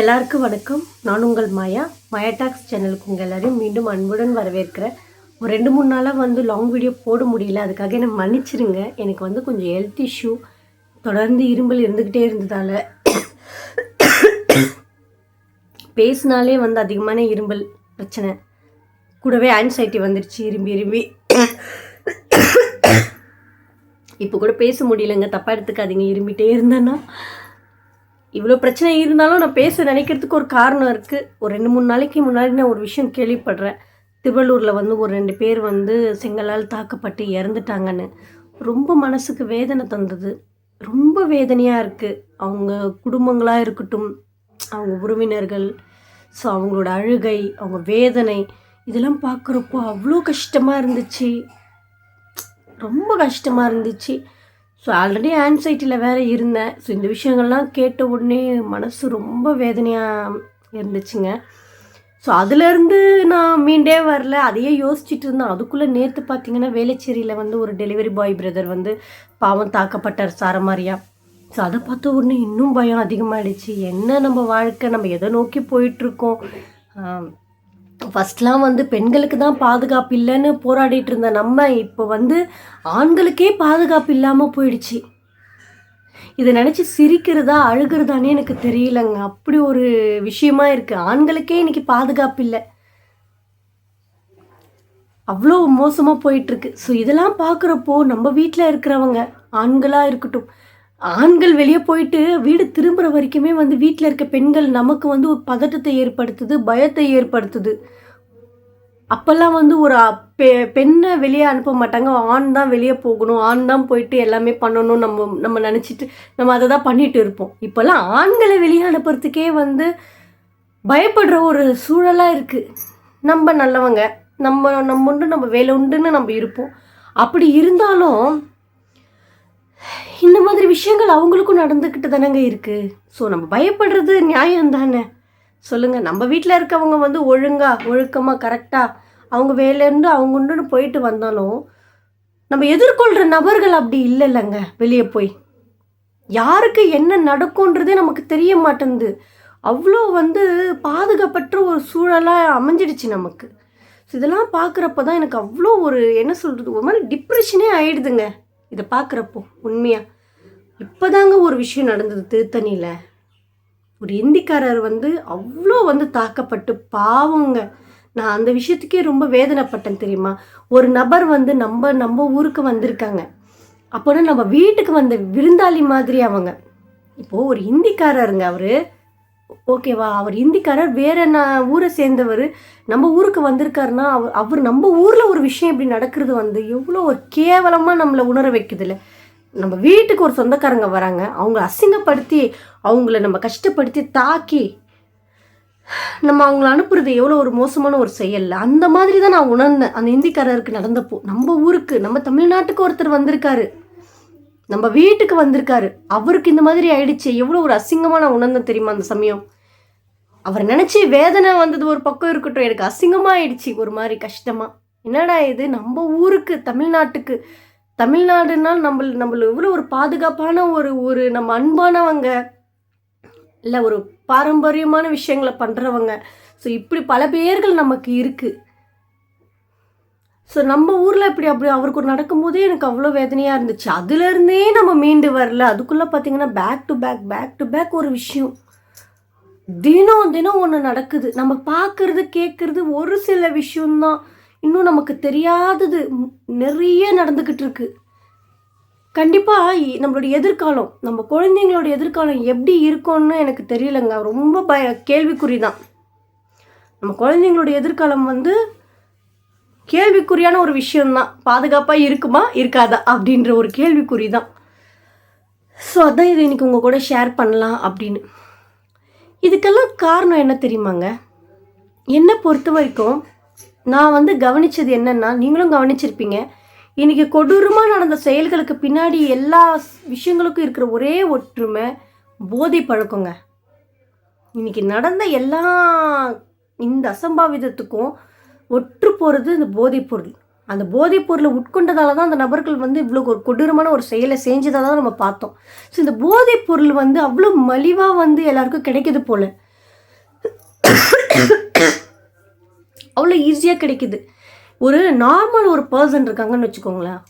எல்லாருக்கும் வணக்கம். நான் உங்கள் மாயா. மாயா டாக்ஸ் சேனலுக்கு உங்கள் எல்லாரையும் மீண்டும் அன்புடன் வரவேற்கிறேன். ஒரு ரெண்டு மூணு நாளாக வந்து லாங் வீடியோ போட முடியல. அதுக்காக என்னை மன்னிச்சிருங்க. எனக்கு வந்து கொஞ்சம் ஹெல்த் இஷ்யூ தொடர்ந்து இரும்பல் இருந்துக்கிட்டே இருந்ததால் பேசினாலே வந்து அதிகமான இரும்பல் பிரச்சனை. கூடவே ஆன்சைட்டி வந்துடுச்சு இரும்பி இரும்பி இப்போ கூட பேச முடியலங்க. தப்பாக எடுத்துக்காதீங்க. இரும்பிட்டே இருந்தேன்னா இவ்வளோ பிரச்சனை இருந்தாலும் நான் பேச நினைக்கிறதுக்கு ஒரு காரணம் இருக்குது ஒரு ரெண்டு மூணு நாளைக்கு முன்னாடி நான் ஒரு விஷயம் கேள்விப்படுறேன். திருவள்ளூரில் வந்து ஒரு ரெண்டு பேர் வந்து செங்கலால் தாக்கப்பட்டு இறந்துட்டாங்கன்னு. ரொம்ப மனசுக்கு வேதனை தந்தது. ரொம்ப வேதனையாக இருக்குது அவங்க குடும்பங்களாக இருக்கட்டும் அவங்க உறவினர்கள் ஸோ அவங்களோட அழுகை அவங்க வேதனை இதெல்லாம் பார்க்குறப்போ அவ்வளோ கஷ்டமாக இருந்துச்சு. ரொம்ப கஷ்டமாக இருந்துச்சு. ஸோ ஆல்ரெடி ஆன்சைட்டியில் வேறு இருந்தேன். ஸோ இந்த விஷயங்கள்லாம் கேட்ட உடனே மனசு ரொம்ப வேதனையாக இருந்துச்சுங்க. ஸோ அதுலேருந்து நான் மீண்டே வரல. அதையே யோசிச்சுட்டு இருந்தேன். அதுக்குள்ளே நேற்று பார்த்தீங்கன்னா வேலைச்சேரியில் வந்து ஒரு டெலிவரி பாய் பிரதர் வந்து பாவம் தாக்கப்பட்டார் சாரமாரியா ஸோ அதை பார்த்த உடனே இன்னும் பயம் அதிகமாகிடுச்சு என்ன நம்ம வாழ்க்கை? நம்ம எதை நோக்கி போயிட்டுருக்கோம் ஃபஸ்ட்லாம் வந்து பெண்களுக்கு தான் பாதுகாப்பு இல்லைன்னு போராடிட்டு இருந்த நம்ம இப்போ வந்து ஆண்களுக்கே பாதுகாப்பு இல்லாமல் போயிடுச்சு. இதை நினச்சி சிரிக்கிறதா அழுகிறதானே எனக்கு தெரியலங்க. அப்படி ஒரு விஷயமா இருக்குது ஆண்களுக்கே இன்னைக்கு பாதுகாப்பு இல்லை. அவ்வளோ மோசமாக போயிட்டுருக்கு ஸோ இதெல்லாம் பார்க்குறப்போ நம்ம வீட்டில் இருக்கிறவங்க ஆண்களாக இருக்கட்டும் ஆண்கள் வெளியே போயிட்டு வீடு திரும்புகிற வரைக்குமே வந்து வீட்டில் இருக்க பெண்கள் நமக்கு வந்து ஒரு பதட்டத்தை ஏற்படுத்துது பயத்தை ஏற்படுத்துது. அப்போல்லாம் வந்து ஒரு பெ பெண்ணை வெளியே அனுப்ப மாட்டாங்க. ஆண் தான் வெளியே போகணும். ஆண் தான் போயிட்டு எல்லாமே பண்ணணும் நம்ம நம்ம நினச்சிட்டு நம்ம அதை தான் பண்ணிட்டு இருப்போம். இப்போல்லாம் ஆண்களை வெளியே அனுப்புறதுக்கே வந்து பயப்படுற ஒரு சூழலாக இருக்குது நம்ம நல்லவங்க. நம்ம நம்ம உண்டு நம்ம வேலை உண்டுன்னு நம்ம இருப்போம். அப்படி இருந்தாலும் இந்த மாதிரி விஷயங்கள் அவங்களுக்கும் நடந்துக்கிட்டு தானேங்க இருக்குது ஸோ நம்ம பயப்படுறது நியாயம் தானே. சொல்லுங்கள் நம்ம வீட்டில் இருக்கவங்க வந்து ஒழுங்காக ஒழுக்கமாக கரெக்டாக அவங்க வேலையிருந்து அவங்க உண்டுன்னு போயிட்டு வந்தாலும் நம்ம எதிர்கொள்கிற நபர்கள் அப்படி இல்லைல்லங்க வெளியே போய். யாருக்கு என்ன நடக்கும்ன்றதே நமக்கு தெரிய மாட்டேங்குது. அவ்வளோ வந்து பாதுகாப்பற்ற ஒரு சூழலாக அமைஞ்சிடுச்சு நமக்கு. ஸோ இதெல்லாம் பார்க்குறப்ப தான் எனக்கு அவ்வளோ ஒரு என்ன சொல்கிறது ஒரு மாதிரி டிப்ரெஷனே ஆகிடுதுங்க இதை பார்க்குறப்போ உண்மையாக இப்போதாங்க ஒரு விஷயம் நடந்தது திருத்தணியில். ஒரு இந்திக்காரர் வந்து அவ்வளோ வந்து தாக்கப்பட்டு பாவங்க. நான் அந்த விஷயத்துக்கே ரொம்ப வேதனைப்பட்டேன் தெரியுமா? ஒரு நபர் வந்து நம்ம நம்ம ஊருக்கு வந்திருக்காங்க. அப்போனா நம்ம வீட்டுக்கு வந்த விருந்தாளி மாதிரி அவங்க. இப்போது ஒரு ஹிந்திக்காரருங்க அவர். ஓகேவா? அவர் ஹிந்திக்காரர் வேற நான் ஊரை சேர்ந்தவர் நம்ம ஊருக்கு வந்திருக்காருன்னா அவர் அவர் நம்ம ஊரில் ஒரு விஷயம் இப்படி நடக்கிறது வந்து எவ்வளோ ஒரு கேவலமாக நம்மளை உணர வைக்குதுல்ல. நம்ம வீட்டுக்கு ஒரு சொந்தக்காரங்க வராங்க அவங்கள அசிங்கப்படுத்தி அவங்கள நம்ம கஷ்டப்படுத்தி தாக்கி நம்ம அவங்கள அனுப்புறது எவ்வளோ ஒரு மோசமான ஒரு செயல். அந்த மாதிரி தான் நான் உணர்ந்தேன். அந்த இந்திக்காரருக்கு நடந்தப்போ நம்ம ஊருக்கு நம்ம தமிழ்நாட்டுக்கு ஒருத்தர் வந்திருக்காரு. நம்ம வீட்டுக்கு வந்திருக்காரு. அவருக்கு இந்த மாதிரி ஆயிடுச்சு. எவ்வளோ ஒரு அசிங்கமான உணர்ந்தேன் தெரியுமா அந்த சமயம்? அவர் நினச்சி வேதனை வந்தது ஒரு பக்கம் இருக்கட்டும். எனக்கு அசிங்கமாக ஆயிடுச்சு ஒரு மாதிரி கஷ்டமாக என்னடா இது? நம்ம ஊருக்கு தமிழ்நாட்டுக்கு. தமிழ்நாடுனால் நம்ம நம்மள இவ்வளோ ஒரு பாதுகாப்பான ஒரு ஒரு நம்ம அன்பானவங்க. இல்லை ஒரு பாரம்பரியமான விஷயங்களை பண்ணுறவங்க ஸோ இப்படி பல பேர்கள் நமக்கு இருக்குது ஸோ நம்ம ஊரில் இப்படி அப்படி அவருக்கு ஒரு நடக்கும்போதே எனக்கு அவ்வளோ வேதனையாக இருந்துச்சு. அதுலேருந்தே நம்ம மீண்டு வரல. அதுக்குள்ளே பார்த்தீங்கன்னா back to back back to back ஒரு விஷயம். தினம் தினம் ஒன்று நடக்குது. நம்ம பார்க்குறது கேட்குறது ஒரு சில விஷயம்தான். இன்னும் நமக்கு தெரியாதது நிறைய நடந்துக்கிட்டு இருக்கு. கண்டிப்பாக நம்மளுடைய எதிர்காலம் நம்ம குழந்தைங்களோட எதிர்காலம் எப்படி இருக்கும்னு எனக்கு தெரியலங்க. ரொம்ப பய கேள்விக்குறி தான் நம்ம குழந்தைங்களோட எதிர்காலம் வந்து கேள்விக்குறியான ஒரு விஷயம்தான். பாதுகாப்பாக இருக்குமா இருக்காதா அப்படின்ற ஒரு கேள்விக்குறி தான் ஸோ அதான் இது இன்றைக்கி உங்கள் கூட ஷேர் பண்ணலாம் அப்படின்னு. இதுக்கெல்லாம் காரணம் என்ன தெரியுமாங்க? என்னை பொறுத்த வரைக்கும் நான் வந்து கவனிச்சது என்னென்னா நீங்களும் கவனிச்சிருப்பீங்க இன்னைக்கு கொடூரமாக நடந்த செயல்களுக்கு பின்னாடி எல்லா ஸ்- விஷயங்களுக்கும் இருக்கிற ஒரே ஒற்றுமை போதை பழக்கங்க. இன்னைக்கு நடந்த எல்லா இந்த அசம்பாவிதத்துக்கும் ஒற்று போகிறது இந்த போதைப்பொருள். அந்த போதைப்பொருளை உட்கொண்டதால தான் அந்த நபர்கள் வந்து இவ்வளோ ஒரு கொடூரமான ஒரு செயலை செஞ்சதாக தான் நம்ம பார்த்தோம். ஸோ இந்த போதைப்பொருள் வந்து அவ்வளோ மலிவாக வந்து எல்லாருக்கும் கிடைக்கிது போல். அவ்வளோ ஈஸியாக கிடைக்கிது. ஒரு நார்மல் ஒரு பர்சன் இருக்காங்கன்னு வச்சுக்கோங்களேன்.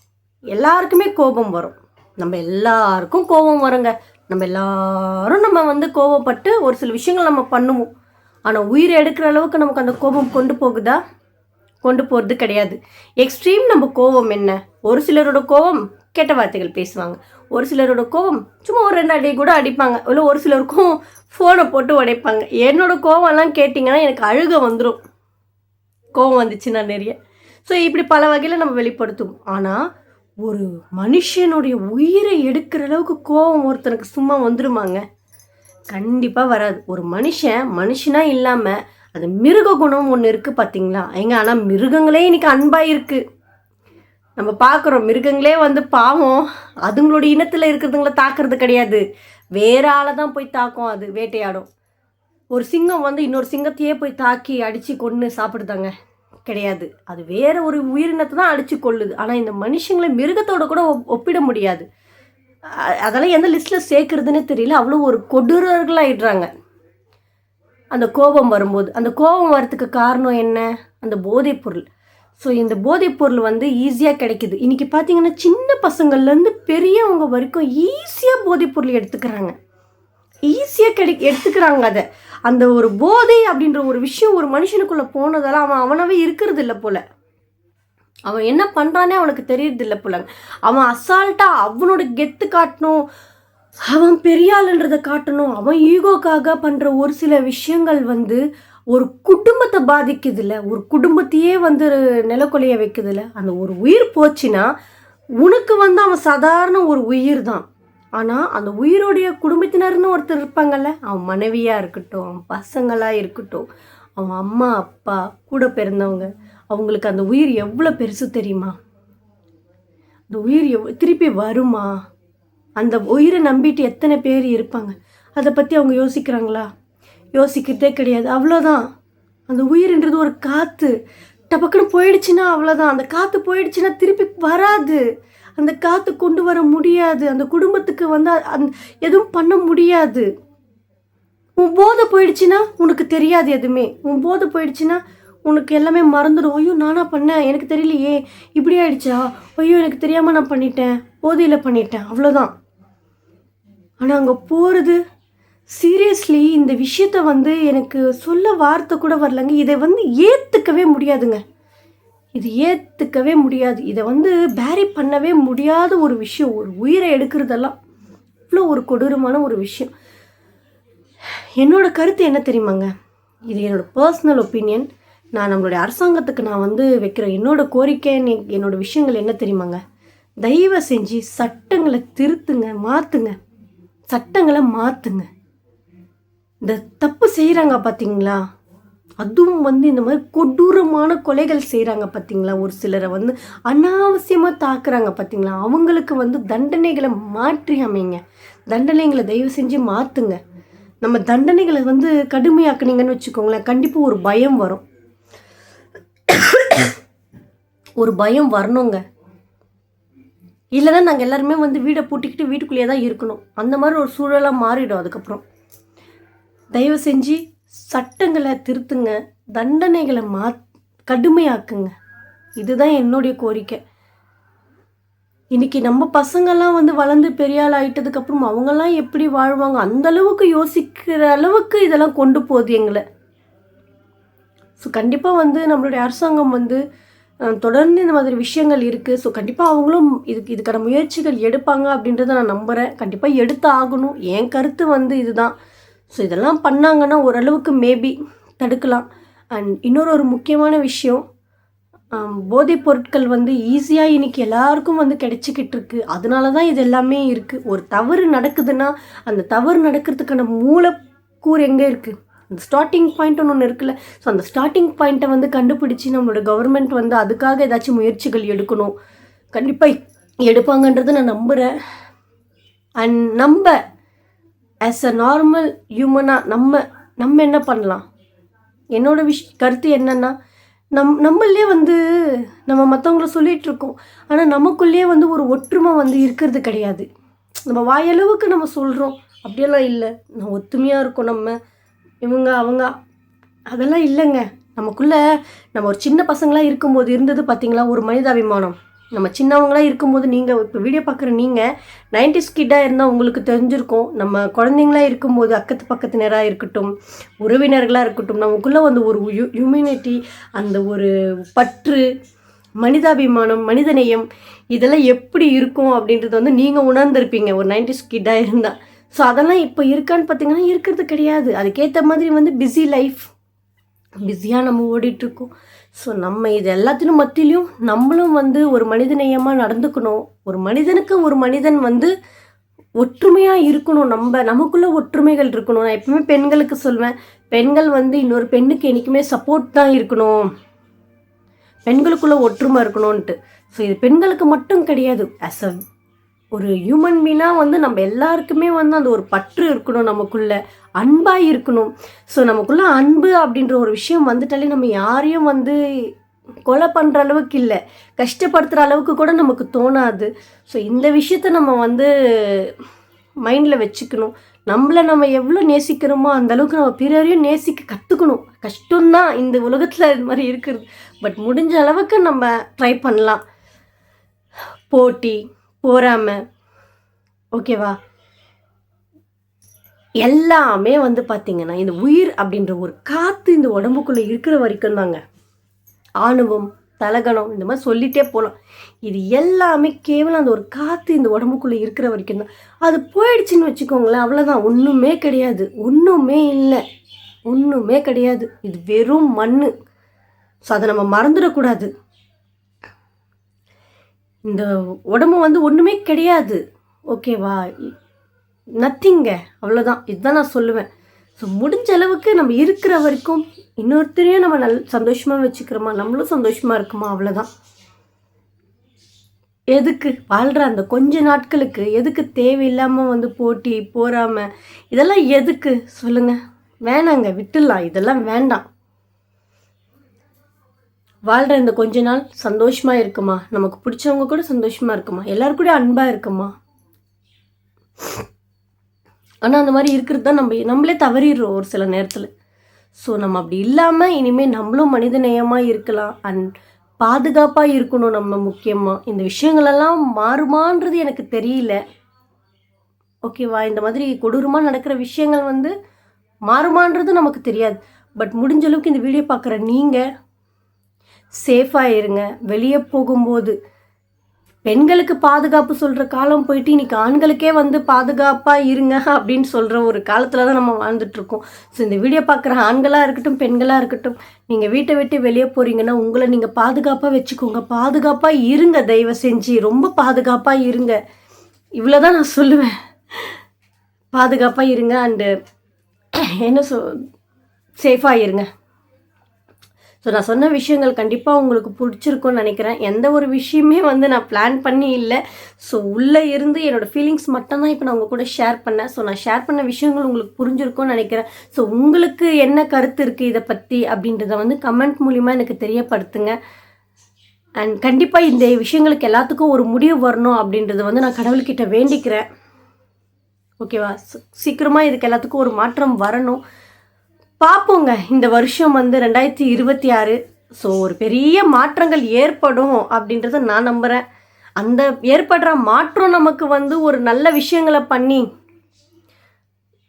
எல்லாருக்குமே கோபம் வரும். நம்ம எல்லாருக்கும் கோபம் வருங்க. நம்ம எல்லாரும் நம்ம வந்து கோபப்பட்டு ஒரு சில விஷயங்கள் நம்ம பண்ணுவோம். ஆனால் உயிரை எடுக்கிற அளவுக்கு நமக்கு அந்த கோபம் கொண்டு போகுதா? கொண்டு போகிறது கிடையாது. எக்ஸ்ட்ரீம் நம்ம கோபம் என்ன? ஒரு சிலரோட கோவம் கெட்ட வார்த்தைகள் பேசுவாங்க. ஒரு சிலரோட கோவம் சும்மா ஒரு ரெண்டு அடி கூட அடிப்பாங்க. இல்லை ஒரு சிலருக்கும் ஃபோனை போட்டு உடைப்பாங்க. என்னோட கோவம்லாம் கேட்டிங்கன்னா எனக்கு அழுக வந்துடும் கோவம் வந்துச்சுன்னா நிறைய. ஸோ இப்படி பல வகையில் நம்ம வெளிப்படுத்தும் ஆனால் ஒரு மனுஷனுடைய உயிரை எடுக்கிற அளவுக்கு கோவம் ஒருத்தனுக்கு சும்மா வந்துருமாங்க? கண்டிப்பாக வராது. ஒரு மனுஷன் மனுஷனாக இல்லாமல் அது மிருக குணம் ஒன்று இருக்குது பார்த்தீங்களா எங்க ஆனால் மிருகங்களே இன்றைக்கி அன்பாக இருக்குது நம்ம பார்க்குறோம் மிருகங்களே வந்து பாவம். அதுங்களோட இனத்தில் இருக்கிறதுங்கள தாக்குறது கிடையாது. வேற ஆளை தான் போய் தாக்கும் அது வேட்டையாடும். ஒரு சிங்கம் வந்து இன்னொரு சிங்கத்தையே போய் தாக்கி அடித்து கொன்று சாப்பிடுதாங்க. கிடையாது. அது வேற ஒரு உயிரினத்தை தான் அடித்து கொள்ளுது ஆனால் இந்த மனுஷங்களை மிருகத்தோட கூட ஒப்பிட முடியாது. அதெல்லாம் எந்த லிஸ்ட்டில் சேர்க்குறதுன்னு தெரியல. அவ்வளோ ஒரு கொடூரர்களாயிடுறாங்க. அந்த கோபம் வரும்போது அந்த கோபம் வரத்துக்கு காரணம் என்ன? அந்த போதைப்பொருள். ஸோ இந்த போதைப்பொருள் வந்து ஈஸியாக கிடைக்கிது. இன்றைக்கி பார்த்தீங்கன்னா சின்ன பசங்கள்லேருந்து பெரியவங்க வரைக்கும் ஈஸியாக போதைப்பொருள் எடுத்துக்கிறாங்க. ஈஸியாக கிடை எடுத்துக்கிறாங்க அதை. அந்த ஒரு போதை அப்படின்ற ஒரு விஷயம் ஒரு மனுஷனுக்குள்ளே போனதால அவன் அவனாவே இருக்கிறது இல்லை போல். அவன் என்ன பண்ணுறானே அவனுக்கு தெரியறது இல்லை அவன் அசால்ட்டாக அவனோட கெத்து காட்டணும் அவன் பெரியாளுன்றதை காட்டணும். அவன் ஈகோக்காக பண்ணுற ஒரு சில விஷயங்கள் வந்து ஒரு குடும்பத்தை பாதிக்குதுல்ல. ஒரு குடும்பத்தையே வந்து நிலக்கொலைய வைக்குதுல்ல. அந்த ஒரு உயிர் போச்சுன்னா உனக்கு வந்து அவன் சாதாரண ஒரு உயிர் தான். ஆனால் அந்த உயிரோடைய குடும்பத்தினர்னு ஒருத்தர் இருப்பாங்கல்ல அவன் மனைவியாக இருக்கட்டும் அவன் பசங்களாக இருக்கட்டும் அவன் அம்மா அப்பா கூட பிறந்தவங்க அவங்களுக்கு அந்த உயிர் எவ்வளோ பெருசு தெரியுமா? அந்த உயிர் எவ் திருப்பி வருமா? அந்த உயிரை நம்பிட்டு எத்தனை பேர் இருப்பாங்க? அதை பற்றி அவங்க யோசிக்கிறாங்களா? யோசிக்கிறதே கிடையாது. அவ்வளோதான் அந்த உயிர்ன்றது ஒரு காற்று டபக்குன்னு போயிடுச்சுன்னா அவ்வளோதான் அந்த காற்று போயிடுச்சுன்னா திருப்பி வராது. அந்த காற்று கொண்டு வர முடியாது. அந்த குடும்பத்துக்கு வந்து அந் அந்த எதுவும் பண்ண முடியாது. உன் போதை போயிடுச்சுன்னா உனக்கு தெரியாது எதுவுமே. உன் போதை போயிடுச்சுன்னா உனக்கு எல்லாமே மறந்துடும். ஐயோ நானா பண்ணேன். எனக்கு தெரியலையே. இப்படி ஆயிடுச்சா? ஐயோ எனக்கு தெரியாமல் நான் பண்ணிட்டேன். போதையில் பண்ணிட்டேன். அவ்வளோதான் ஆனால் அங்கே போகிறது சீரியஸ்லி இந்த விஷயத்த வந்து எனக்கு சொல்ல வார்த்தை கூட வரலங்க. இதை வந்து ஏற்றுக்கவே முடியாதுங்க. இது ஏற்றுக்கவே முடியாது. இதை வந்து பேரி பண்ணவே முடியாத ஒரு விஷயம். ஒரு உயிரை எடுக்கிறதெல்லாம் இவ்வளோ ஒரு கொடூரமான ஒரு விஷயம். என்னோடய கருத்து என்ன தெரியுமாங்க? இது என்னோடய பர்சனல் ஒப்பீனியன் நான் நம்மளுடைய அரசாங்கத்துக்கு நான் வந்து வைக்கிற என்னோடய கோரிக்கை என்னோடய விஷயங்கள் என்ன தெரியுமாங்க? தயவு செஞ்சு சட்டங்களை திருத்துங்க மாற்றுங்க சட்டங்களை மாற்றுங்க இந்த தப்பு செய்கிறாங்க பார்த்தீங்களா அதுவும் வந்து இந்த மாதிரி கொடூரமான கொலைகள் செய்கிறாங்க பார்த்தீங்களா ஒரு சிலரை வந்து அனாவசியமாக தாக்குறாங்க பார்த்தீங்களா அவங்களுக்கு வந்து தண்டனைகளை மாற்றி அமைங்க தண்டனைகளை தயவு செஞ்சு மாற்றுங்க நம்ம தண்டனைகளை வந்து கடுமையாக்குனீங்கன்னு வச்சுக்கோங்களேன் கண்டிப்பாக ஒரு பயம் வரும். ஒரு பயம் வரணுங்க. இல்லைன்னா நாங்கள் எல்லாருமே வந்து வீடை பூட்டிக்கிட்டு வீட்டுக்குள்ளேயே தான் இருக்கணும். அந்த மாதிரி ஒரு சூழலாக மாறிடும் அதுக்கப்புறம். தயவு செஞ்சு சட்டங்களை திருத்துங்க தண்டனைகளை மா கடுமையாக்குங்க. இதுதான் என்னுடைய கோரிக்கை. இன்னைக்கு நம்ம பசங்கெல்லாம் வந்து வளர்ந்து பெரிய ஆள் அவங்கெல்லாம் எப்படி வாழ்வாங்க? அந்த அளவுக்கு யோசிக்கிற அளவுக்கு இதெல்லாம் கொண்டு போகுது எங்களை. ஸோ கண்டிப்பாக வந்து நம்மளுடைய அரசாங்கம் வந்து தொடர்ந்து இந்த மாதிரி விஷயங்கள் இருக்குது ஸோ கண்டிப்பாக அவங்களும் இதுக்கு இதுக்கான முயற்சிகள் எடுப்பாங்க அப்படின்றத நான் நம்புகிறேன் கண்டிப்பாக எடுத்து ஆகணும் என் கருத்து வந்து இதுதான். ஸோ இதெல்லாம் பண்ணாங்கன்னா ஓரளவுக்கு மேபி தடுக்கலாம். அண்ட் இன்னொரு ஒரு முக்கியமான விஷயம் போதைப் பொருட்கள் வந்து ஈஸியாக இன்றைக்கி எல்லாருக்கும் வந்து கிடைச்சிக்கிட்டு இருக்கு. அதனால தான் இது எல்லாமே இருக்குது ஒரு தவறு நடக்குதுன்னா அந்த தவறு நடக்கிறதுக்கான மூலக்கூறு எங்கே இருக்குது அந்த ஸ்டார்டிங் பாயிண்ட் ஒன்று இருக்குல்ல. ஸோ அந்த ஸ்டார்டிங் பாயிண்ட்டை வந்து கண்டுபிடிச்சி நம்மளோட கவர்மெண்ட் வந்து அதுக்காக ஏதாச்சும் முயற்சிகள் எடுக்கணும். கண்டிப்பாக எடுப்பாங்கன்றதை நான் நம்புகிறேன் அண்ட் நம்ம ஆஸ் அ நார்மல் ஹியூமனாக நம்ம நம்ம என்ன பண்ணலாம்? என்னோடய விஷ் கருத்து என்னன்னா நம் நம்மளே வந்து நம்ம மற்றவங்கள சொல்லிகிட்ருக்கோம் இருக்கோம். ஆனால் நமக்குள்ளேயே வந்து ஒரு ஒற்றுமை வந்து இருக்கிறது கிடையாது. நம்ம வாயளவுக்கு நம்ம சொல்கிறோம் அப்படியெல்லாம் இல்லை. நம்ம ஒத்துமையாக இருக்கோம் நம்ம. இவங்க அவங்க. அதெல்லாம் இல்லைங்க. நமக்குள்ள நம்ம ஒரு சின்ன பசங்களாக இருக்கும்போது இருந்தது பார்த்தீங்களா ஒரு மனிதாபிமானம். நம்ம சின்னவங்களாக இருக்கும்போது நீங்கள் இப்போ வீடியோ பார்க்குற நீங்கள் நைன்டிஸ் கிட்டாக இருந்தால் உங்களுக்கு தெரிஞ்சிருக்கும். நம்ம குழந்தைங்களா இருக்கும்போது அக்கத்து பக்கத்தினராக இருக்கட்டும் உறவினர்களாக இருக்கட்டும் நமக்குள்ளே வந்து ஒரு ஹியூமினிட்டி அந்த ஒரு பற்று மனிதாபிமானம் மனிதநேயம் இதெல்லாம் எப்படி இருக்கும் அப்படின்றது வந்து நீங்கள் உணர்ந்திருப்பீங்க. ஒரு நைன்டிஸ் கிட்டாக இருந்தால் ஸோ அதெல்லாம் இப்போ இருக்கான்னு பார்த்தீங்கன்னா இருக்கிறது கிடையாது. அதுக்கேற்ற மாதிரி வந்து பிஸி லைஃப் பிஸியாக நம்ம ஓடிட்டுருக்கோம். ஸோ நம்ம இது எல்லாத்திலும் மத்தியிலையும் நம்மளும் வந்து ஒரு மனிதநேயமாக நடந்துக்கணும். ஒரு மனிதனுக்கு ஒரு மனிதன் வந்து ஒற்றுமையாக இருக்கணும். நம்ம நமக்குள்ளே ஒற்றுமைகள் இருக்கணும். நான் எப்பவுமே பெண்களுக்கு சொல்வேன். பெண்கள் வந்து இன்னொரு பெண்ணுக்கு என்றைக்குமே சப்போர்ட் தான் இருக்கணும். பெண்களுக்குள்ளே ஒற்றுமை இருக்கணும்ன்ட்டு. ஸோ இது பெண்களுக்கு மட்டும் கிடையாது. ஆஸ் அ ஒரு ஹியூமன் பீனாக வந்து நம்ம எல்லாருக்குமே வந்து அந்த ஒரு பற்று இருக்கணும் நமக்குள்ள அன்பாக இருக்கணும். ஸோ நமக்குள்ள அன்பு அப்படின்ற ஒரு விஷயம் வந்துட்டாலே நம்ம யாரையும் வந்து கொலை பண்ணுற அளவுக்கு இல்லை. கஷ்டப்படுத்துகிற அளவுக்கு கூட நமக்கு தோணாது. ஸோ இந்த விஷயத்த நம்ம வந்து மைண்டில் வச்சுக்கணும். நம்மளை நம்ம எவ்வளோ நேசிக்கிறோமோ அந்த அளவுக்கு நம்ம பிறரையும் நேசிக்க கற்றுக்கணும் கஷ்டம்தான் இந்த உலகத்தில் இது மாதிரி இருக்கிறது. பட் முடிஞ்ச அளவுக்கு நம்ம ட்ரை பண்ணலாம். போட்டி போறாம ஓகேவா எல்லாமே வந்து பார்த்தீங்கன்னா இந்த உயிர் அப்படின்ற ஒரு காற்று இந்த உடம்புக்குள்ளே இருக்கிற வரைக்கும் தாங்க. ஆணவம் தலகணம் இந்த மாதிரி சொல்லிட்டே போகலாம் இது எல்லாமே கேவலம் அந்த ஒரு காற்று இந்த உடம்புக்குள்ளே இருக்கிற வரைக்கும் தான். அது போயிடுச்சுன்னு வச்சுக்கோங்களேன் அவ்வளோதான் ஒன்றுமே கிடையாது. ஒன்றுமே இல்லை. ஒன்றுமே கிடையாது. இது வெறும் மண் ஸோ அதை நம்ம மறந்துடக்கூடாது. இந்த உடம்பு வந்து ஒன்றுமே கிடையாது. ஓகேவா நத்திங்க அவ்வளோதான் இதுதான் நான் சொல்லுவேன். ஸோ முடிஞ்ச அளவுக்கு நம்ம இருக்கிற வரைக்கும் இன்னொருத்தரையும் நம்ம நல் சந்தோஷமாக வச்சுக்கிறோமா? நம்மளும் சந்தோஷமாக இருக்குமா? அவ்வளோதான் எதுக்கு? வாழ்கிற அந்த கொஞ்ச நாட்களுக்கு எதுக்கு தேவையில்லாமல் வந்து போட்டி போறாமல் இதெல்லாம் எதுக்கு? சொல்லுங்கள் வேணாங்க. விட்டுடலாம். இதெல்லாம் வேண்டாம். வாழ்கிற இந்த கொஞ்ச நாள் சந்தோஷமாக இருக்குமா? நமக்கு பிடிச்சவங்க கூட சந்தோஷமாக இருக்குமா? எல்லாரும் கூட அன்பாக இருக்குமா? ஆனால் அந்த மாதிரி இருக்கிறது தான் நம்ம நம்மளே தவறிடுறோம் ஒரு சில நேரத்தில். ஸோ நம்ம அப்படி இல்லாமல் இனிமேல் நம்மளும் மனிதநேயமாக இருக்கலாம். அண்ட் பாதுகாப்பாக இருக்கணும் நம்ம முக்கியமாக இந்த விஷயங்களெல்லாம் மாறுமான்றது எனக்கு தெரியல. ஓகேவா இந்த மாதிரி கொடூரமாக நடக்கிற விஷயங்கள் வந்து மாறுமான்றது நமக்கு தெரியாது. பட் முடிஞ்ச அளவுக்கு இந்த வீடியோ பார்க்குற நீங்கள் சேஃபாக இருங்க வெளியே போகும்போது பெண்களுக்கு பாதுகாப்பு சொல்கிற காலம் போயிட்டு இன்னைக்கு ஆண்களுக்கே வந்து பாதுகாப்பாக இருங்க அப்படின்னு சொல்கிற ஒரு காலத்தில் தான் நம்ம வாழ்ந்துட்டுருக்கோம். ஸோ இந்த வீடியோ பார்க்குற ஆண்களாக இருக்கட்டும் பெண்களாக இருக்கட்டும் நீங்கள் வீட்டை விட்டு வெளியே போகிறீங்கன்னா உங்களை நீங்கள் பாதுகாப்பாக வச்சுக்கோங்க. பாதுகாப்பாக இருங்க தயவு செஞ்சு. ரொம்ப பாதுகாப்பாக இருங்க. இவ்வளோ தான் நான் சொல்லுவேன். பாதுகாப்பாக இருங்க அண்டு என்ன சொ சேஃபாக இருங்க. ஸோ நான் சொன்ன விஷயங்கள் கண்டிப்பாக உங்களுக்கு பிடிச்சிருக்கும்னு நினைக்கிறேன். எந்த ஒரு விஷயமே வந்து நான் பிளான் பண்ணி இல்லை. ஸோ உள்ளே இருந்து என்னோடய ஃபீலிங்ஸ் மட்டும்தான் இப்போ நான் உங்கள் கூட ஷேர் பண்ணேன். ஸோ நான் ஷேர் பண்ண விஷயங்கள் உங்களுக்கு புரிஞ்சிருக்கும்னு நினைக்கிறேன். ஸோ உங்களுக்கு என்ன கருத்து இருக்குது இதை பற்றி அப்படின்றத வந்து கமெண்ட் மூலிமா எனக்கு தெரியப்படுத்துங்க. அண்ட் கண்டிப்பாக இந்த விஷயங்களுக்கு எல்லாத்துக்கும் ஒரு முடிவு வரணும் அப்படின்றத வந்து நான் கடவுள்கிட்ட வேண்டிக்கிறேன். ஓகேவா சீக்கிரமாக இதுக்கு எல்லாத்துக்கும் ஒரு மாற்றம் வரணும். பார்ப்போங்க இந்த வருஷம் வந்து ரெண்டாயிரத்தி இருபத்தி ஆறு. ஸோ ஒரு பெரிய மாற்றங்கள் ஏற்படும் அப்படின்றத நான் நம்புகிறேன் அந்த ஏற்படுற மாற்றம் நமக்கு வந்து ஒரு நல்ல விஷயங்களை பண்ணி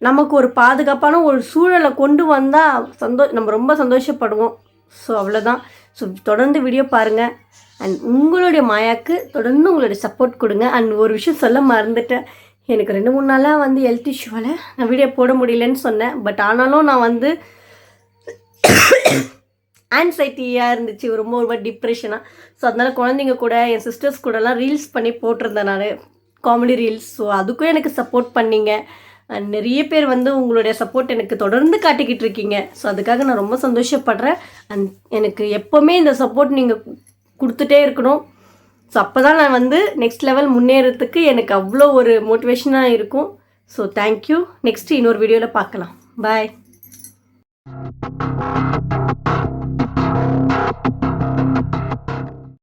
நமக்கு ஒரு பாதுகாப்பான ஒரு சூழலை கொண்டு வந்தால் சந்தோ நம்ம ரொம்ப சந்தோஷப்படுவோம். ஸோ அவ்வளோதான் ஸோ தொடர்ந்து வீடியோ பாருங்கள் அண்ட் உங்களுடைய மாயாக்கு தொடர்ந்து உங்களுடைய சப்போர்ட் கொடுங்க. அண்ட் ஒரு விஷயம் சொல்ல மறந்துட்டேன். எனக்கு ரெண்டு மூணு நாளாக வந்து ஹெல்த் இஷ்யூவில் நான் வீடியோ போட முடியலன்னு சொன்னேன். பட் ஆனாலும் நான் வந்து ஆன்சைட்டியாக இருந்துச்சு. ரொம்ப ரொம்ப டிப்ரெஷனாக ஸோ அதனால் குழந்தைங்க கூட என் சிஸ்டர்ஸ் கூடலாம் ரீல்ஸ் பண்ணி போட்டிருந்தேன் நான். காமெடி ரீல்ஸ் ஸோ அதுக்கும் எனக்கு சப்போர்ட் பண்ணிங்க. அண்ட் நிறைய பேர் வந்து உங்களுடைய சப்போர்ட் எனக்கு தொடர்ந்து காட்டிக்கிட்டு இருக்கீங்க. ஸோ அதுக்காக நான் ரொம்ப சந்தோஷப்படுறேன். அண்ட் எனக்கு எப்போவுமே இந்த சப்போர்ட் நீங்கள் கொடுத்துட்டே இருக்கணும். ஸோ அப்போ தான் நான் வந்து நெக்ஸ்ட் லெவல் முன்னேறதுக்கு எனக்கு அவ்வளோ ஒரு மோட்டிவேஷனாக இருக்கும். ஸோ தேங்க்யூ நெக்ஸ்ட்டு இன்னொரு வீடியோவில் பார்க்கலாம். பாய்